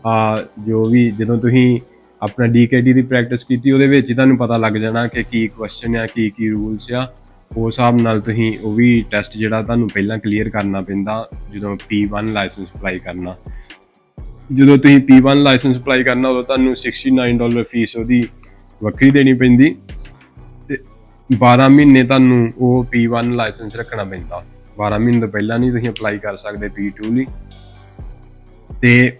ਆ ਜੋ ਵੀ ਜਦੋਂ ਤੁਸੀਂ ਆਪਣਾ ਡੀਕੇਡੀ ਦੀ ਪ੍ਰੈਕਟਿਸ ਕੀਤੀ, ਉਹਦੇ ਵਿੱਚ ਹੀ ਤੁਹਾਨੂੰ ਪਤਾ ਲੱਗ ਜਾਣਾ ਕਿ ਕੀ ਕੁਐਸਚਨ ਆ, ਕੀ ਕੀ ਰੂਲਸ ਆ। ਉਸ ਹਿਸਾਬ ਨਾਲ ਤੁਸੀਂ ਉਹ ਵੀ ਟੈਸਟ ਜਿਹੜਾ ਤੁਹਾਨੂੰ ਪਹਿਲਾਂ ਕਲੀਅਰ ਕਰਨਾ ਪੈਂਦਾ, ਜਦੋਂ P1 ਲਾਇਸੈਂਸ ਅਪਲਾਈ ਕਰਨਾ। ਜਦੋਂ ਤੁਸੀਂ P1 ਲਾਇਸੈਂਸ ਅਪਲਾਈ ਕਰਨਾ, ਉਦੋਂ ਤੁਹਾਨੂੰ 69 ਡਾਲਰ ਫੀਸ ਉਹਦੀ ਵੱਖਰੀ ਦੇਣੀ ਪੈਂਦੀ ਤੇ 12 ਮਹੀਨੇ ਤੁਹਾਨੂੰ ਉਹ P1 ਲਾਇਸੈਂਸ ਰੱਖਣਾ ਪੈਂਦਾ। 12 ਮਹੀਨੇ ਤੋਂ ਪਹਿਲਾਂ ਨਹੀਂ ਤੁਸੀਂ ਅਪਲਾਈ ਕਰ ਸਕਦੇ P2 ਲਈ। ਤੇ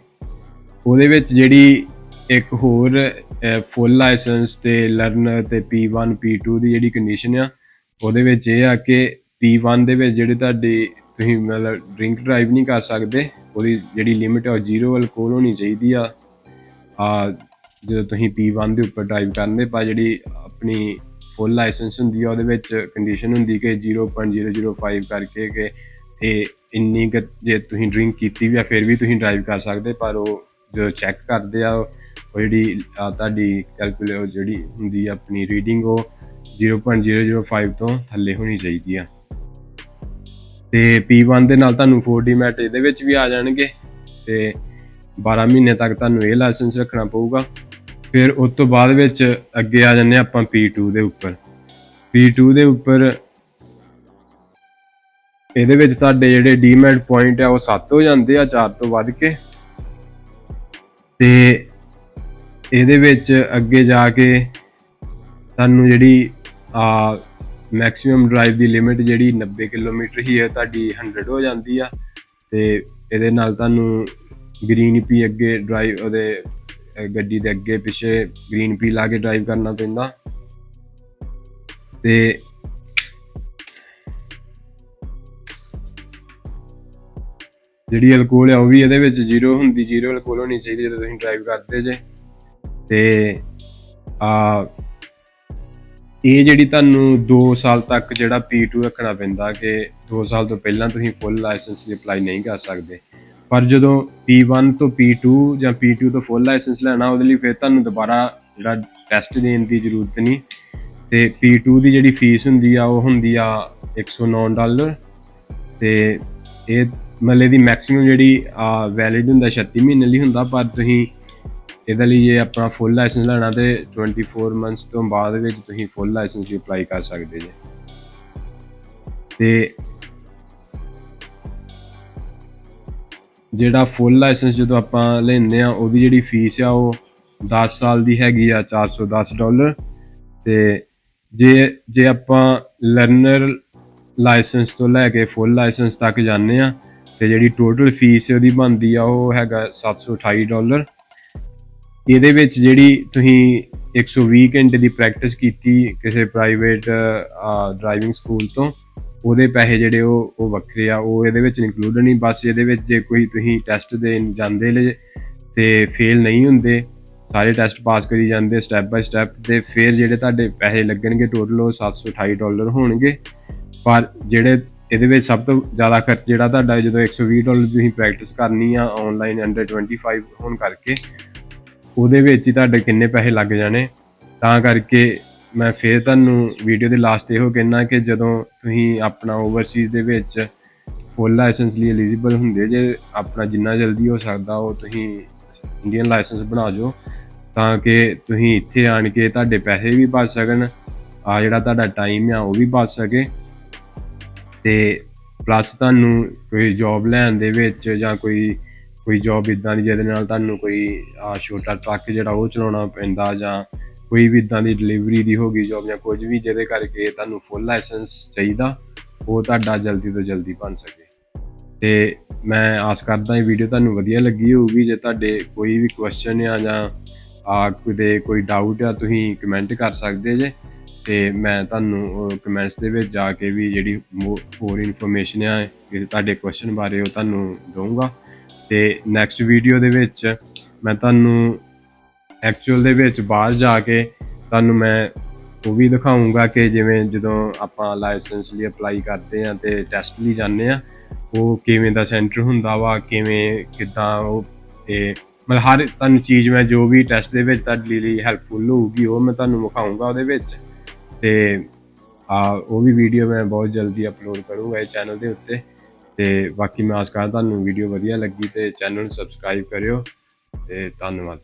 ਉਹਦੇ ਵਿੱਚ ਜਿਹੜੀ ਇੱਕ ਹੋਰ ਫੁੱਲ ਲਾਇਸੈਂਸ ਤੇ ਲਰਨਰ ਤੇ P1 P2 ਦੀ ਜਿਹੜੀ ਕੰਡੀਸ਼ਨ ਆ, ਉਹਦੇ ਵਿੱਚ ਇਹ ਆ ਕਿ P1 ਦੇ ਵਿੱਚ ਜਿਹੜੇ ਤੁਹਾਡੇ ਤੁਸੀਂ ਮਤਲਬ ਡਰਿੰਕ ਡਰਾਈਵ ਨਹੀਂ ਕਰ ਸਕਦੇ, ਉਹਦੀ ਜਿਹੜੀ ਲਿਮਿਟ ਹੈ ਉਹ ਜ਼ੀਰੋ ਅਲਕੋਹਲ ਹੋਣੀ ਚਾਹੀਦੀ ਆ। ਆ ਜਦੋਂ ਤੁਸੀਂ P1 ਦੇ ਉੱਪਰ ਡਰਾਈਵ ਕਰਦੇ ਪਰ ਜਿਹੜੀ ਆਪਣੀ ਫੁੱਲ ਲਾਇਸੈਂਸ ਹੁੰਦੀ ਆ, ਉਹਦੇ ਵਿੱਚ ਕੰਡੀਸ਼ਨ ਹੁੰਦੀ ਕਿ 0.005 ਕਰਕੇ ਕਿ ਇਹ ਇੰਨੀ ਕੁ ਜੇ ਤੁਸੀਂ ਡਰਿੰਕ ਕੀਤੀ ਵੀ ਆ, ਫਿਰ ਵੀ ਤੁਸੀਂ ਡਰਾਈਵ ਕਰ ਸਕਦੇ, ਪਰ ਉਹ ਜਦੋਂ ਚੈੱਕ ਕਰਦੇ ਆ ਉਹ ਜਿਹੜੀ ਤੁਹਾਡੀ ਕੈਲਕੂਲੇਟਰ ਜਿਹੜੀ ਹੁੰਦੀ ਆ ਆਪਣੀ ਰੀਡਿੰਗ ਉਹ 0.005 ਤੋਂ ਥੱਲੇ ਹੋਣੀ ਚਾਹੀਦੀ ਆ। ਤੇ P1 ਦੇ ਨਾਲ ਤੁਹਾਨੂੰ 4D ਮੈਟ ਇਹਦੇ ਵਿੱਚ ਵੀ ਆ ਜਾਣਗੇ ਤੇ 12 ਮਹੀਨੇ ਤੱਕ ਤੁਹਾਨੂੰ ਇਹ ਲਾਇਸੈਂਸ ਰੱਖਣਾ ਪਊਗਾ। ਫਿਰ ਉਸ ਤੋਂ ਬਾਅਦ ਵਿੱਚ ਅੱਗੇ ਆ ਜੰਨੇ ਆਪਾਂ P2 ਦੇ ਉੱਪਰ। P2 ਦੇ ਉੱਪਰ ਇਹਦੇ ਵਿੱਚ ਤੁਹਾਡੇ ਜਿਹੜੇ ਡੀਮੈਟ ਪੁਆਇੰਟ ਆ ਉਹ 7 ਹੋ ਜਾਂਦੇ ਆ 4 ਤੋਂ ਵੱਧ ਕੇ। ਤੇ ਇਹਦੇ ਵਿੱਚ ਅੱਗੇ ਜਾ ਕੇ ਤੁਹਾਨੂੰ ਜਿਹੜੀ, ਆ ਮੈਕਸਿਮਮ ਡਰਾਈਵ ਦੀ ਲਿਮਿਟ ਜਿਹੜੀ 90 ਕਿਲੋਮੀਟਰ ਹੀ ਹੈ, ਤੁਹਾਡੀ 100 ਹੋ ਜਾਂਦੀ ਆ। ਤੇ ਇਹਦੇ ਨਾਲ ਤੁਹਾਨੂੰ ਗ੍ਰੀਨ ਪੀ ਅੱਗੇ ਡਰਾਈਵ ਉਹਦੇ ਗੱਡੀ ਦੇ ਅੱਗੇ ਪਿੱਛੇ ਗ੍ਰੀਨ ਪੀ ਲਾ ਕੇ ਡਰਾਈਵ ਕਰਨਾ ਪੈਂਦਾ। ਤੇ ਜਿਹੜੀ ਅਲਕੋਹਲ ਆ, ਉਹ ਵੀ ਇਹਦੇ ਵਿੱਚ ਜ਼ੀਰੋ ਹੁੰਦੀ ਜ਼ੀਰੋ ਅਲਕੋਹਲ ਹੋਣੀ ਚਾਹੀਦੀ ਜਦੋਂ ਤੁਸੀਂ ਡਰਾਈਵ ਕਰਦੇ ਜੇ। ਤੇ ਆ ਇਹ ਜਿਹੜੀ ਤੁਹਾਨੂੰ 2 ਸਾਲ ਤੱਕ ਜਿਹੜਾ P2 ਰੱਖਣਾ ਪੈਂਦਾ ਕਿ 2 ਸਾਲ ਤੋਂ ਪਹਿਲਾਂ ਤੁਸੀਂ ਫੁੱਲ ਲਾਇਸੈਂਸ ਲਈ ਅਪਲਾਈ ਨਹੀਂ ਕਰ ਸਕਦੇ। ਪਰ ਜਦੋਂ P1 ਤੋਂ P2 ਜਾਂ P2 ਤੋਂ ਫੁੱਲ ਲਾਇਸੈਂਸ ਲੈਣਾ, ਉਹਦੇ ਲਈ ਫਿਰ ਤੁਹਾਨੂੰ ਦੁਬਾਰਾ ਜਿਹੜਾ ਟੈਸਟ ਦੇਣ ਦੀ ਜ਼ਰੂਰਤ ਨਹੀਂ। ਤੇ P2 ਦੀ ਜਿਹੜੀ ਫੀਸ ਹੁੰਦੀ ਆ, ਉਹ ਹੁੰਦੀ ਆ 109 ਡਾਲਰ। ਤੇ ਇਹ ਮਤਲਬ ਦੀ ਮੈਕਸਿਮਮ ਜਿਹੜੀ ਵੈਲਿਡ ਹੁੰਦਾ 36 ਮਹੀਨੇ ਲਈ ਹੁੰਦਾ, ਪਰ ਤੁਸੀਂ ਇਹਦੇ ਲਈ ਜੇ ਆਪਾਂ ਫੁੱਲ ਲਾਇਸੈਂਸ ਲੈਣਾ ਤੇ 24 ਮੰਥਸ ਤੋਂ ਬਾਅਦ ਵਿੱਚ ਤੁਸੀਂ ਫੁੱਲ ਲਾਇਸੈਂਸ ਲਈ ਅਪਲਾਈ ਕਰ ਸਕਦੇ ਜੇ। ਤੇ ਜਿਹੜਾ ਫੁੱਲ ਲਾਇਸੈਂਸ ਜਦੋਂ ਆਪਾਂ ਲੈਂਦੇ ਆ ਉਹਦੀ ਜਿਹੜੀ ਫੀਸ ਆ ਉਹ 10 ਸਾਲ ਦੀ ਹੈਗੀ ਆ 410 ਡਾਲਰ ਤੇ ਜੇ ਜੇ ਆਪਾਂ ਲਰਨਰ ਲਾਇਸੈਂਸ ਤੋਂ ਲੈ ਕੇ ਫੁੱਲ ਲਾਇਸੈਂਸ ਤੱਕ ਜਾਂਦੇ ਆ ਤੇ ਜਿਹੜੀ ਟੋਟਲ ਫੀਸ ਉਹਦੀ ਬਣਦੀ ਆ, ਉਹ ਹੈਗਾ 728 ਡਾਲਰ ਇਹਦੇ ਵਿੱਚ ਜਿਹੜੀ ਤੁਸੀਂ 120 ਘੰਟੇ ਦੀ ਪ੍ਰੈਕਟਿਸ ਕੀਤੀ ਕਿਸੇ ਪ੍ਰਾਈਵੇਟ ਡਰਾਈਵਿੰਗ ਸਕੂਲ ਤੋਂ, ਉਹਦੇ ਪੈਸੇ ਜਿਹੜੇ ਉਹ ਉਹ ਵੱਖਰੇ ਆ, ਉਹ ਇਹਦੇ ਵਿੱਚ ਇਨਕਲੂਡ ਨਹੀਂ, ਬਸ ਇਹਦੇ ਵਿੱਚ ਜੇ ਕੋਈ ਤੁਸੀਂ ਟੈਸਟ ਦੇਣ ਜਾਂਦੇ ਲੈ ਤੇ ਫੇਲ ਨਹੀਂ ਹੁੰਦੇ, ਸਾਰੇ ਟੈਸਟ ਪਾਸ ਕਰੀ ਜਾਂਦੇ ਸਟੈਪ ਬਾਈ ਸਟੈਪ ਤੇ ਫਿਰ ਜਿਹੜੇ ਤੁਹਾਡੇ ਪੈਸੇ ਲੱਗਣਗੇ ਟੋਟਲ ਉਹ 728 ਡਾਲਰ ਹੋਣਗੇ। ਪਰ ਜਿਹੜੇ ਇਹਦੇ ਵਿੱਚ ਸਭ ਤੋਂ ਜ਼ਿਆਦਾ ਖਰਚ ਜਿਹੜਾ ਤੁਹਾਡਾ, ਜਦੋਂ 120 ਡਾਲਰ ਤੁਸੀਂ ਪ੍ਰੈਕਟਿਸ ਕਰਨੀ ਆ ਆਨਲਾਈਨ ਅੰਡਰ 25 ਹੋਣ ਕਰਕੇ ਉਹਦੇ ਵਿੱਚ ਹੀ ਤੁਹਾਡੇ ਕਿੰਨੇ ਪੈਸੇ ਲੱਗ ਜਾਣੇ। ਤਾਂ ਕਰਕੇ ਮੈਂ ਫੇਰ ਤੁਹਾਨੂੰ ਵੀਡੀਓ ਦੇ ਲਾਸਟ ਇਹੋ ਕਹਿਣਾ ਕਿ ਜਦੋਂ ਤੁਸੀਂ ਆਪਣਾ ਓਵਰਸੀਜ਼ ਦੇ ਵਿੱਚ ਫੁੱਲ ਲਾਇਸੈਂਸ ਲਈ ਐਲੀਜੀਬਲ ਹੁੰਦੇ, ਜੇ ਆਪਣਾ ਜਿੰਨਾ ਜਲਦੀ ਹੋ ਸਕਦਾ ਉਹ ਤੁਸੀਂ ਇੰਡੀਅਨ ਲਾਇਸੈਂਸ ਬਣਾ ਜਾਓ ਤਾਂ ਕਿ ਤੁਸੀਂ ਇੱਥੇ ਆਣ ਕੇ ਤੁਹਾਡੇ ਪੈਸੇ ਵੀ ਬਚ ਸਕਣ ਆ ਜਿਹੜਾ ਤੁਹਾਡਾ ਟਾਈਮ ਆ ਉਹ ਵੀ ਬਚ ਸਕੇ। ਤੇ ਪਲੱਸ ਤੁਹਾਨੂੰ ਕੋਈ ਜੌਬ ਲੈਣ ਦੇ ਵਿੱਚ ਜਾਂ ਕੋਈ ਕੋਈ ਜੌਬ ਇਦਾਂ ਦੀ ਜਿਹਦੇ ਨਾਲ ਤੁਹਾਨੂੰ ਕੋਈ, ਆ ਛੋਟਾ ਟਰੱਕ ਜਿਹੜਾ ਉਹ ਚਲਾਉਣਾ ਪੈਂਦਾ ਜਾਂ ਕੋਈ ਵੀ ਇਦਾਂ ਦੀ ਡਿਲੀਵਰੀ ਦੀ ਹੋਗੀ ਜੌਬ ਜਾਂ ਕੁਝ ਵੀ ਜਿਹਦੇ ਕਰਕੇ ਤੁਹਾਨੂੰ ਫੁੱਲ ਲਾਇਸੈਂਸ ਚਾਹੀਦਾ, ਉਹ ਤੁਹਾਡਾ ਜਲਦੀ ਤੋਂ ਜਲਦੀ ਬਣ ਸਕੇ। ਤੇ ਮੈਂ ਆਸ ਕਰਦਾ ਇਹ ਵੀਡੀਓ ਤੁਹਾਨੂੰ ਵਧੀਆ ਲੱਗੀ ਹੋਊਗੀ, ਜੇ ਤੁਹਾਡੇ ਕੋਈ ਵੀ ਕੁਐਸਚਨ ਆ ਜਾਂ ਆ ਕਿਤੇ ਕੋਈ ਡਾਊਟ ਆ, ਤੁਸੀਂ ਕਮੈਂਟ ਕਰ ਸਕਦੇ ਜੇ। ਤੇ ਮੈਂ ਤੁਹਾਨੂੰ ਕਮੈਂਟਸ ਦੇ ਵਿੱਚ ਜਾ ਕੇ ਵੀ ਜਿਹੜੀ ਹੋਰ ਇਨਫੋਰਮੇਸ਼ਨ ਆ ਕਿ ਤੁਹਾਡੇ ਕੁਐਸਚਨ ਬਾਰੇ ਉਹ ਤੁਹਾਨੂੰ ਦਊਂਗਾ। ਤੇ ਨੈਕਸਟ ਵੀਡੀਓ ਦੇ ਵਿੱਚ ਮੈਂ ਤੁਹਾਨੂੰ ਐਕਚੁਅਲ ਦੇ ਵਿੱਚ ਬਾਹਰ ਜਾ ਕੇ ਤੁਹਾਨੂੰ ਮੈਂ ਉਹ ਵੀ ਦਿਖਾਉਂਗਾ ਕਿ ਜਿਵੇਂ ਜਦੋਂ ਆਪਾਂ ਲਾਇਸੈਂਸ ਲਈ ਅਪਲਾਈ ਕਰਦੇ ਆ ਤੇ ਟੈਸਟ ਲਈ ਜਾਂਦੇ ਆ ਉਹ ਕਿਵੇਂ ਦਾ ਸੈਂਟਰ ਹੁੰਦਾ ਵਾ, ਕਿਵੇਂ, ਕਿਦਾਂ ਉਹ ਇਹ ਮਤਲਬ ਹਰ ਤੁਹਾਨੂੰ ਚੀਜ਼ ਮੈਂ ਜੋ ਵੀ ਟੈਸਟ ਦੇ ਵਿੱਚ ਤੁਹਾਡੇ ਲਈ ਹੈਲਪਫੁਲ ਹੋਊਗੀ, ਉਹ ਮੈਂ ਤੁਹਾਨੂੰ ਵਿਖਾਉਂਗਾ ਉਹਦੇ ਵਿੱਚ। ਤੇ ਆ, ਉਹ ਵੀ ਵੀਡੀਓ ਮੈਂ ਬਹੁਤ ਜਲਦੀ ਅਪਲੋਡ ਕਰੂੰਗਾ ਇਹ ਚੈਨਲ ਦੇ ਉੱਤੇ। ਤੇ ਬਾਕੀ ਮੈਂ ਆਸ ਕਰਦਾ ਤੁਹਾਨੂੰ ਵੀਡੀਓ ਵਧੀਆ ਲੱਗੀ ਤੇ ਚੈਨਲ ਨੂੰ ਸਬਸਕ੍ਰਾਈਬ ਕਰਿਓ ਤੇ ਧੰਨਵਾਦ।